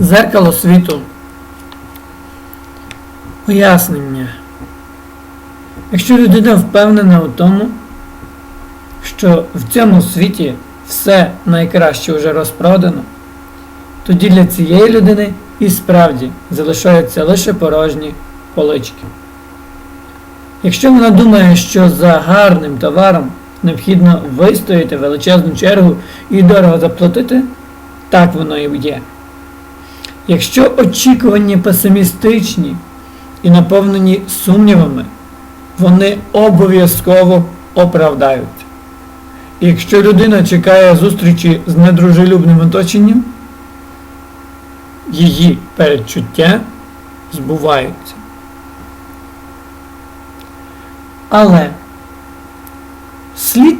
Зеркало світу. Пояснення. Якщо людина впевнена у тому, що в цьому світі все найкраще вже розпродано, тоді для цієї людини і справді залишаються лише порожні полички. Якщо вона думає, що за гарним товаром необхідно вистояти величезну чергу і дорого заплатити, так воно і є. Якщо очікування песимістичні і наповнені сумнівами, вони обов'язково оправдаються. Якщо людина чекає зустрічі з недружелюбним оточенням, її передчуття збуваються. Але слід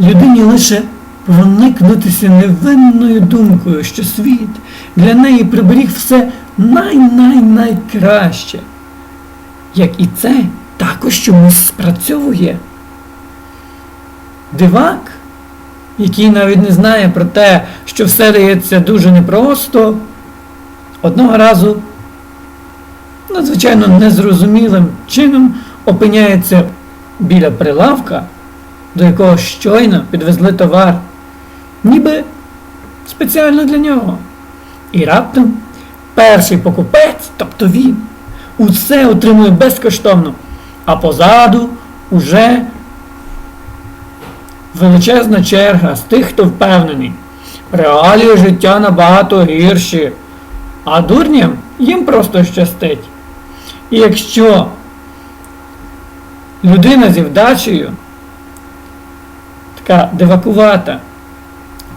людині лише проникнутися невинною думкою, що світ для неї приберіг все най-най-найкраще. Як і це також чомусь спрацьовує. Дивак, який навіть не знає про те, що все дається дуже непросто, одного разу надзвичайно незрозумілим чином опиняється біля прилавка, до якого щойно підвезли товар, ніби спеціально для нього. І раптом перший покупець, тобто він, усе отримує безкоштовно, а позаду уже величезна черга з тих, хто впевнений. Реалії життя набагато гірші, а дурням їм просто щастить. І якщо людина зі вдачею, така дивакувата,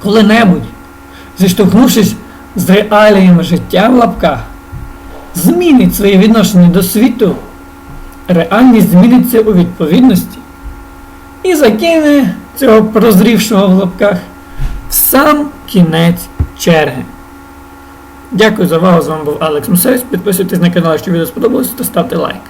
коли-небудь, зіштовхнувшись з реаліями життя в лапках, змінить своє відношення до світу, реальність зміниться у відповідності і закине цього прозрівшого в лапках сам кінець черги. Дякую за увагу. З вами був Алекс Мусевич. Підписуйтесь на канал, якщо відео сподобалось, та ставте лайк.